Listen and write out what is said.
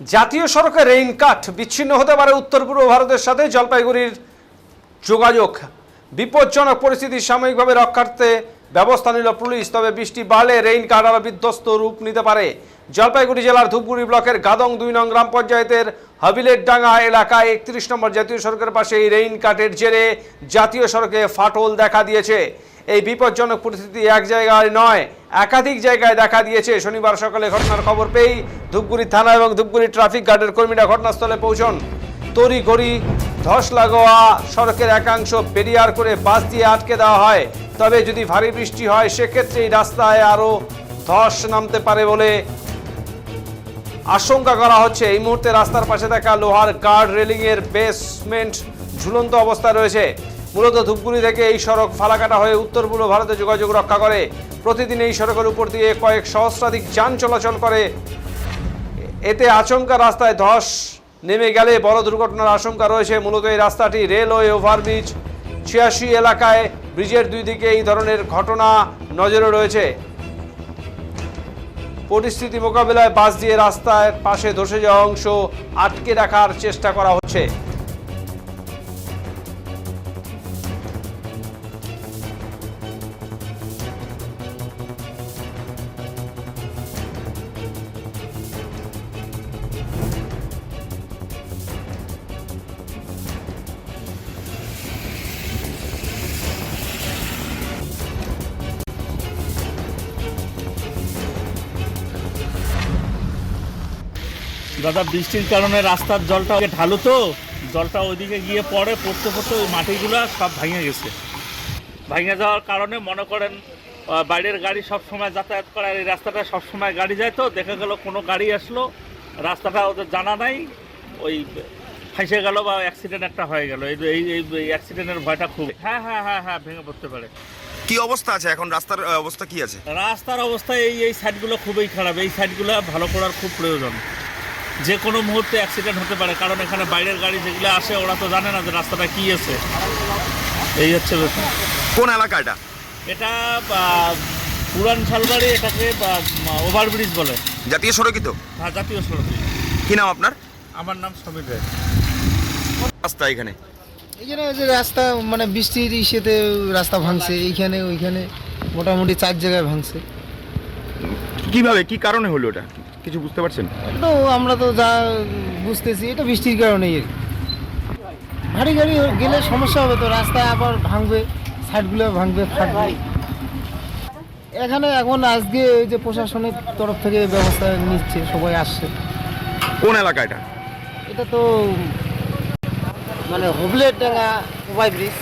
জাতীয় সড়কে রেইন কাট বিচ্ছিন্ন হতে পারে উত্তর পূর্ব ভারতের সাথে জলপাইগুড়ির যোগাযোগ। বিপজ্জনক পরিস্থিতি সাময়িকভাবে রক্ষার্থে ব্যবস্থা নিল পুলিশ, তবে বৃষ্টি বাড়লে রেইন কাট আরও বিধ্বস্ত রূপ নিতে পারে। জলপাইগুড়ি জেলার ধূপগুড়ি ব্লকের গাদং দুই নং গ্রাম পঞ্চায়েতের হাবিলের ডাঙ্গা এলাকায় একত্রিশ নম্বর জাতীয় সড়কের পাশে এই রেইন কাটের জেরে জাতীয় সড়কে ফাটল দেখা দিয়েছে। এই বিপজ্জনক পরিস্থিতি এক জায়গায় নয়, একাধিক জায়গায় দেখা দিয়েছে। শনিবার সকালে ঘটনার খবর পেয়েই ধূপগুড়ি থানা এবং ধূপগুড়ি ট্রাফিক গার্ডের কর্মীরা ঘটনাস্থলে পৌঁছন। তড়ি ঘড়ি ধস লাগোয়া সড়কের একাংশ পেরিয়ার করে বাস দিয়ে আটকে দেওয়া হয়। তবে যদি ভারী বৃষ্টি হয়, সেক্ষেত্রে এই রাস্তায় আরও ধস নামতে পারে বলে আশঙ্কা করা হচ্ছে। এই মুহূর্তে রাস্তার পাশে থাকা লোহার গার্ড রেলিং এর বেসমেন্ট ঝুলন্ত অবস্থায় রয়েছে। মূলত ধূপগুড়ি থেকে এই সড়ক ফালাকাটা হয়ে উত্তর পূর্ব ভারতে যোগাযোগ রক্ষা করে। প্রতিদিন এই সড়কের উপর দিয়ে কয়েক সহস্রাধিক যান চলাচল করে। এতে আচমকা রাস্তায় ধস নেমে গেলে বড় দুর্ঘটনার আশঙ্কা রয়েছে। মূলত এই রাস্তাটি রেলওয়ে ওভারব্রিজ, ছিয়াশি এলাকায় ব্রিজের দুই দিকে এই ধরনের ঘটনা নজরে রয়েছে। পরিস্থিতি মোকাবেলায় বাস দিয়ে রাস্তার পাশে ধসে যাওয়া অংশ আটকে রাখার চেষ্টা করা হচ্ছে। দাদা বৃষ্টির কারণে রাস্তার জলটা ঢালু তো। জলটা ওইদিকে গিয়ে পড়ে পড়তে পড়তে ওই মাটিগুলো সব ভেঙে গেছে। ভেঙে যাওয়ার কারণে মনে করেন বাইরের গাড়ি সব সময় যাতায়াত করে আর এই রাস্তাটা সব সময় গাড়ি যায় তো দেখা গেল কোনো গাড়ি আসলো রাস্তাটা ওদের জানা নাই ওই ফেসে গেল বা অ্যাক্সিডেন্ট একটা হয়ে গেল। এই এই এই অ্যাক্সিডেন্টের ভয়টা খুব হ্যাঁ হ্যাঁ হ্যাঁ হ্যাঁ ভেঙে পড়তে পারে। কি অবস্থা আছে এখন? রাস্তার অবস্থা কি আছে? রাস্তার অবস্থা এই এই সাইডগুলো খুবই খারাপ। এই সাইডগুলো ভালো করার খুব প্রয়োজন। যে কোনো মুহূর্তে অ্যাক্সিডেন্ট হতে পারে কারণ এখানে বাইরের গাড়ি যেগুলো আসে ওরা তো জানে না যে রাস্তাটা কী আছে। এই হচ্ছে কোন এলাকা এটা এটা পুরান শালবাড়ি এটাকে ওভারব্রিজ বলে। জাতীয় সড়কই তো? হ্যাঁ জাতীয় সড়ক। কি নাম আপনার? আমার নাম সমীর রায়। রাস্তা এখানে? এইখানে ওই যে রাস্তা মানে বৃষ্টির ইসেতে রাস্তা ভাঙছে এইখানে ওইখানে মোটামুটি চার জায়গায় ভাঙছে। কীভাবে কি কারণে হলো এটা কিছু বুঝতে পারছেন? তো আমরা তো যা বুঝতেছি এটা বৃষ্টির কারণেই আর ভারী গাড়ি গেলে সমস্যা হবে তো রাস্তায় আবার ভাঙবে সাইডগুলো ভাঙবে ফাটবে। এখানে এখন আজকে ওই যে প্রশাসনের তরফ থেকে ব্যবস্থা নিচ্ছে সবাই আসছে। কোন এলাকা এটা? এটা তো মানে হুবলের ডাঙ্গা ওভার ব্রিজ।